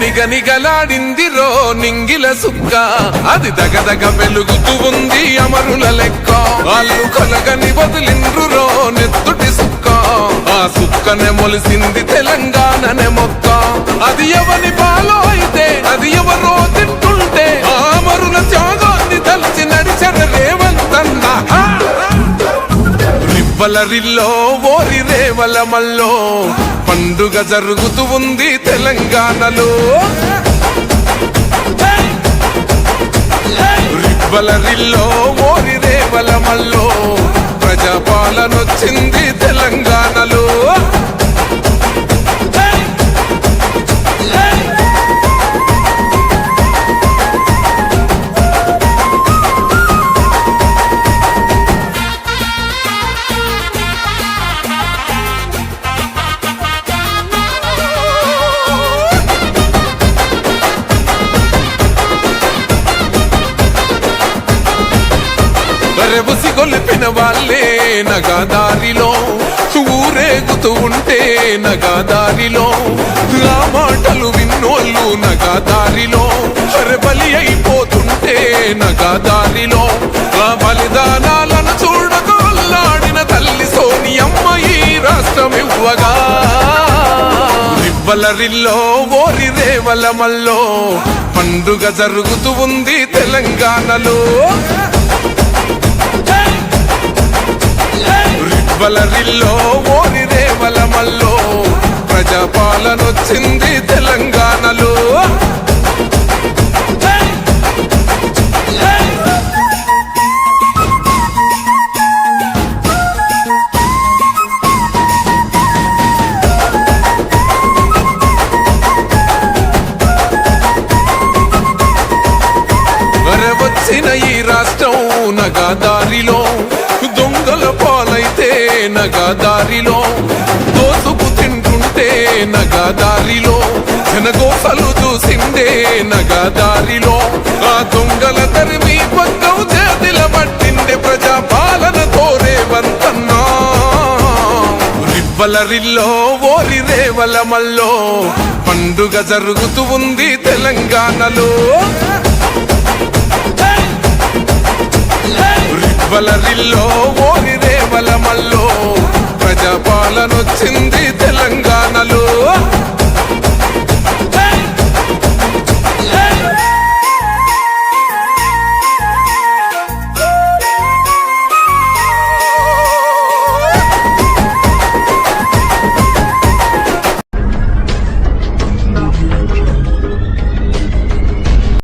నిగ నిగలాడింది రో నింగిల సుక్క. అది దగదగ వెలుగుతూ ఉంది అమరుల లెక్క. వాళ్ళు కొలగని వదిలిండ్రు రో నెత్తుటి సుక్క. ఆ సుక్కనే మొలిసింది తెలంగాణనే మొక్క. అది ఎవని పాలో అయితే అది ఎవరో రిల్లో ఓరి రేవల మల్లో పండుగ జరుగుతూ ఉంది తెలంగాణలో. రివ్వల రిల్లో ఓరి రేవల మల్లో తెలంగాణలో. పరవసి గొలిపిన వాళ్ళే నగాదారిలో. ఊరేగుతూ ఉంటే నగాదారిలో. ఆ మాటలు విన్నోళ్ళు నగాదారిలో. బలి అయిపోతుంటే నగాదారిలో. ఆ బలిదానాలను చూడకు అల్లాడిన తల్లి సోనియమ్మ ఈ రాష్ట్రం ఇవ్వగా రివ్వల ఓరి రేవల మల్లో. పండుగ జరుగుతూ ఉంది తెలంగాణలో. రివ్వల రిల్లో ఓరి రేవల మల్లో ప్రజాపాలనొచ్చింది తెలంగాణలో. వచ్చిన ఈ రాష్ట్రం నగాదారిలో నగా దారిలో దోసుకు తింటుంటే నగాదారిలో జనగోసలు చూసిందే నగాదారిలో. ఆ దొంగల తరిమి పక్కం చేతిల పట్టిండే ప్రజా పాలన కోరే వంతన్నా ఓరి రేవల మల్లో పండుగ జరుగుతూ ఉంది తెలంగాణలో. రివ్వల రిల్లో ఓరి రేవల మల్లో ప్రజాపాలనొచ్చింది తెలంగాణలో.